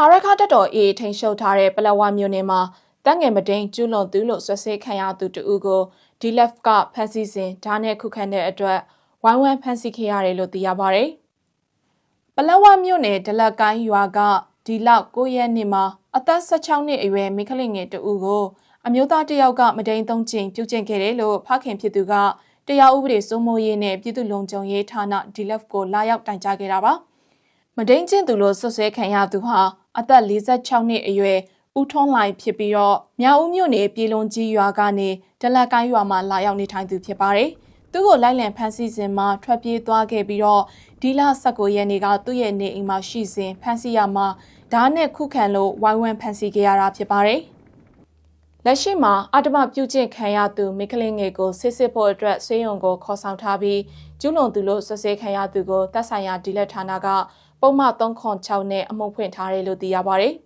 အာရခတက်တော်အေးထိန်ရှုပ်ထားတဲ့ပလက်ဝမြို့နယ်မှာတန်းငယ်မတိန်ကျူးလွန်သူလို့ဆွဆွဲခံရသူတဦးကိုဒီလက်ကဖမ်းဆီးစဉ်ဓာတ်နဲ့ခုခံတဲ့အတွက်ဝိုင်းဝန်းဖမ်းဆီးခဲ့ရတယ်လို့သိရပါဗျ။ပလက်ဝမြို့နယ်ဒလက်ကိုင်းရွာကဒီလောက်9ရက်နေ့မှာအသက်16နှစ်အရွယ်မိန်းကလေးငယ်တဦးကိုအမျိုးသားတစ်ယောက်ကမတိန်သုံးချိန်ပြုတ်ကျင့်ခဲ့တယ်လို့ဖခင်ဖြစ်သူကတရားဥပဒေစိုးမိုးရေးနဲ့ပြည်သူ့လုံခြုံရေးဌာနဒီလက်ကိုလာရောက်တိုင်ကြားခဲ့တာပါ။ မတိန်ကျင့်သူလို့ဆွဆွဲခံရသူဟာအသက်46နှစ်အရွယ်ဦးထွန်းလိုက်ဖြစ်ပြီးတော့မြောက်ဦးမြို့နယ်ပြည်လွန်ကြီးရွာကနေဒလက်ကိုင်းရွာမှာလာရောက်နေထိုင်သူဖြစ်ပါတယ်။သူ့ကိုလိုက်လံဖမ်းဆီးစဉ်မှာထွက်ပြေးသွားခဲ့ပြီးတော့ဒီလ19ရက်နေ့ကသူ့ရဲ့နေအိမ်မှာရှိစဉ်ဖမ်းဆီးရမှာဓာတ်နဲ့ခုခံလို့ဝိုင်းဝန်းဖမ်းဆီးခဲ့ရတာဖြစ်ပါတယ်။ လက်ရှိမှာအတ္တမပြုတ်ကျင့်ခံရသူမိကလင်းငယ်ကိုစစ်စစ်ဖို့အတွက်ဆွေးရုံကိုခေါ်ဆောင်ထားပြီးကျူးလွန်သူလို့ဆွဆွဲခံရသူကိုတပ်ဆိုင်ရာဒီလက်ဌာနကပုံမှန်306နဲ့အမှုဖွင့်ထားတယ်လို့သိရပါတယ်။